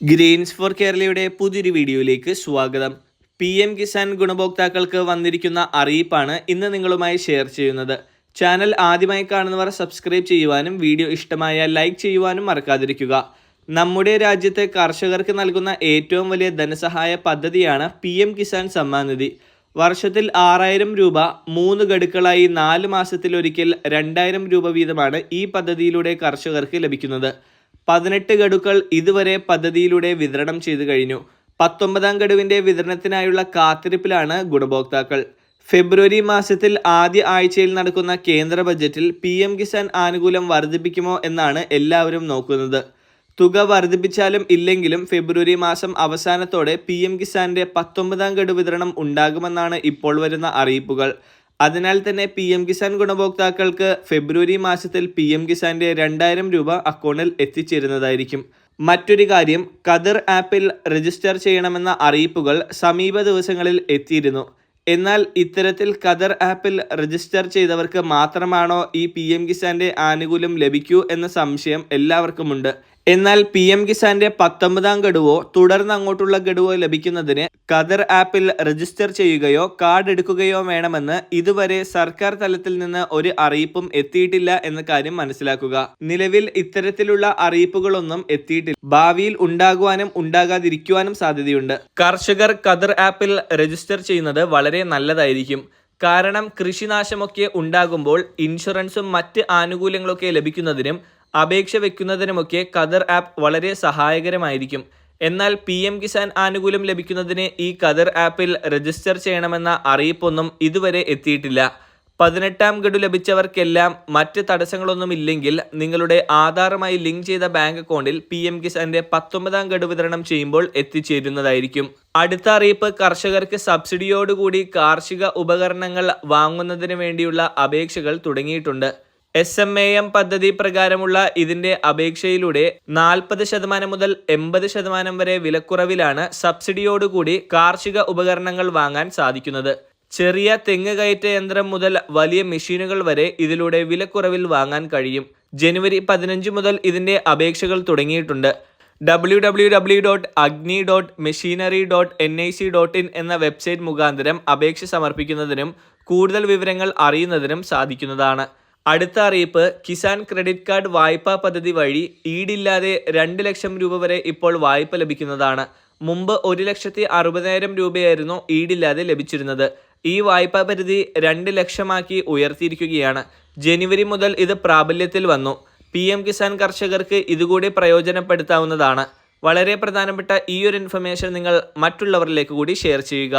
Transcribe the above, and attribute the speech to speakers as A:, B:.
A: Green's four കേരളയുടെ പുതിയൊരു വീഡിയോയിലേക്ക് സ്വാഗതം. പി എം കിസാൻ ഗുണഭോക്താക്കൾക്ക് വന്നിരിക്കുന്ന അറിയിപ്പാണ് ഇന്ന് നിങ്ങളുമായി ഷെയർ ചെയ്യുന്നത്. ചാനൽ ആദ്യമായി കാണുന്നവർ സബ്സ്ക്രൈബ് ചെയ്യുവാനും വീഡിയോ ഇഷ്ടമായ ലൈക്ക് ചെയ്യുവാനും മറക്കാതിരിക്കുക. നമ്മുടെ രാജ്യത്തെ കർഷകർക്ക് നൽകുന്ന ഏറ്റവും വലിയ ധനസഹായ പദ്ധതിയാണ് പി എം കിസാൻ സമ്മാൻ വർഷത്തിൽ ആറായിരം രൂപ മൂന്ന് ഗഡുക്കളായി നാല് മാസത്തിലൊരിക്കൽ രണ്ടായിരം രൂപ വീതമാണ് ഈ പദ്ധതിയിലൂടെ കർഷകർക്ക് ലഭിക്കുന്നത്. പതിനെട്ട് ഗഡുക്കൾ ഇതുവരെ പദ്ധതിയിലൂടെ വിതരണം ചെയ്തു കഴിഞ്ഞു. പത്തൊമ്പതാം ഗഡുവിന്റെ വിതരണത്തിനായുള്ള കാത്തിരിപ്പിലാണ് ഗുണഭോക്താക്കൾ. ഫെബ്രുവരി മാസത്തിൽ ആദ്യ ആഴ്ചയിൽ നടക്കുന്ന കേന്ദ്ര ബജറ്റിൽ പി എം കിസാൻ ആനുകൂല്യം വർദ്ധിപ്പിക്കുമോ എന്നാണ് എല്ലാവരും നോക്കുന്നത്. തുക വർദ്ധിപ്പിച്ചാലും ഇല്ലെങ്കിലും ഫെബ്രുവരി മാസം അവസാനത്തോടെ പി എം കിസാന്റെ പത്തൊമ്പതാം ഗഡു വിതരണം ഉണ്ടാകുമെന്നാണ് ഇപ്പോൾ വരുന്ന അറിയിപ്പുകൾ. അതിനാൽ തന്നെ പി എം കിസാൻ ഗുണഭോക്താക്കൾക്ക് ഫെബ്രുവരി മാസത്തിൽ പി എം കിസാന്റെ രണ്ടായിരം രൂപ അക്കൗണ്ടിൽ എത്തിച്ചേരുന്നതായിരിക്കും. മറ്റൊരു കാര്യം കദർ ആപ്പിൽ രജിസ്റ്റർ ചെയ്യണമെന്ന അറിയിപ്പുകൾ സമീപ ദിവസങ്ങളിൽ എത്തിയിരുന്നു. എന്നാൽ ഇത്തരത്തിൽ കദർ ആപ്പിൽ രജിസ്റ്റർ ചെയ്തവർക്ക് മാത്രമാണോ ഈ പി എം കിസാന്റെ ആനുകൂല്യം ലഭിക്കൂ എന്ന സംശയം എല്ലാവർക്കുമുണ്ട്. എന്നാൽ പി എം കിസാന്റെ പത്തൊമ്പതാം ഗഡുവോ തുടർന്ന് അങ്ങോട്ടുള്ള ഗഡുവോ ലഭിക്കുന്നതിന് ഖദർ ആപ്പിൽ രജിസ്റ്റർ ചെയ്യുകയോ കാർഡ് എടുക്കുകയോ വേണമെന്ന് ഇതുവരെ സർക്കാർ തലത്തിൽ നിന്ന് ഒരു അറിയിപ്പും എത്തിയിട്ടില്ല എന്ന കാര്യം മനസ്സിലാക്കുക. നിലവിൽ ഇത്തരത്തിലുള്ള അറിയിപ്പുകളൊന്നും എത്തിയിട്ടില്ല. ഭാവിയിൽ ഉണ്ടാകുവാനും ഉണ്ടാകാതിരിക്കുവാനും സാധ്യതയുണ്ട്. കർഷകർ ഖദർ ആപ്പിൽ രജിസ്റ്റർ ചെയ്യുന്നത് വളരെ നല്ലതായിരിക്കും. കാരണം കൃഷിനാശമൊക്കെ ഉണ്ടാകുമ്പോൾ ഇൻഷുറൻസും മറ്റ് ആനുകൂല്യങ്ങളൊക്കെ ലഭിക്കുന്നതിനും അപേക്ഷ വെക്കുന്നതിനുമൊക്കെ കദർ ആപ്പ് വളരെ സഹായകരമായിരിക്കും. എന്നാൽ പി എം കിസാൻ ആനുകൂല്യം ലഭിക്കുന്നതിന് ഈ കദർ ആപ്പിൽ രജിസ്റ്റർ ചെയ്യണമെന്ന അറിയിപ്പൊന്നും ഇതുവരെ എത്തിയിട്ടില്ല. പതിനെട്ടാം ഗഡു ലഭിച്ചവർക്കെല്ലാം മറ്റ് തടസ്സങ്ങളൊന്നുമില്ലെങ്കിൽ നിങ്ങളുടെ ആധാറുമായി ലിങ്ക് ചെയ്ത ബാങ്ക് അക്കൗണ്ടിൽ പി എം കിസാന്റെ പത്തൊമ്പതാം ഗഡു വിതരണം ചെയ്യുമ്പോൾ എത്തിച്ചേരുന്നതായിരിക്കും. അടുത്ത അറിയിപ്പ് കർഷകർക്ക് സബ്സിഡിയോടുകൂടി കാർഷിക ഉപകരണങ്ങൾ വാങ്ങുന്നതിന് വേണ്ടിയുള്ള അപേക്ഷകൾ തുടങ്ങിയിട്ടുണ്ട്. എസ് എം എ എം പദ്ധതി പ്രകാരമുള്ള ഇതിന്റെ അപേക്ഷയിലൂടെ നാൽപ്പത് ശതമാനം മുതൽ എൺപത് ശതമാനം വരെ വിലക്കുറവിലാണ് സബ്സിഡിയോടുകൂടി കാർഷിക ഉപകരണങ്ങൾ വാങ്ങാൻ സാധിക്കുന്നത്. ചെറിയ തെങ്ങ് കയറ്റ യന്ത്രം മുതൽ വലിയ മെഷീനുകൾ വരെ ഇതിലൂടെ വിലക്കുറവിൽ വാങ്ങാൻ കഴിയും. ജനുവരി പതിനഞ്ച് മുതൽ ഇതിന്റെ അപേക്ഷകൾ തുടങ്ങിയിട്ടുണ്ട്. W dot Agni dot machinery dot N I C dot in എന്ന വെബ്സൈറ്റ് മുഖാന്തരം അപേക്ഷ സമർപ്പിക്കുന്നതിനും കൂടുതൽ വിവരങ്ങൾ അറിയുന്നതിനും സാധിക്കുന്നതാണ്. അടുത്ത അറിയിപ്പ് കിസാൻ ക്രെഡിറ്റ് കാർഡ് വായ്പാ പദ്ധതി വഴി ഈടില്ലാതെ രണ്ട് ലക്ഷം രൂപ വരെ ഇപ്പോൾ വായ്പ ലഭിക്കുന്നതാണ്. മുമ്പ് ഒരു ലക്ഷത്തി അറുപതിനായിരം രൂപയായിരുന്നു ഈടില്ലാതെ ലഭിച്ചിരുന്നത്. ഈ വായ്പാ പരിധി രണ്ട് ലക്ഷമാക്കി ഉയർത്തിയിരിക്കുകയാണ്. ജനുവരി മുതൽ ഇത് പ്രാബല്യത്തിൽ വന്നു. പി എം കിസാൻ കർഷകർക്ക് ഇതുകൂടി പ്രയോജനപ്പെടുത്താവുന്നതാണ്. വളരെ പ്രധാനപ്പെട്ട ഈ ഒരു ഇൻഫർമേഷൻ നിങ്ങൾ മറ്റുള്ളവരിലേക്ക് കൂടി ഷെയർ ചെയ്യുക.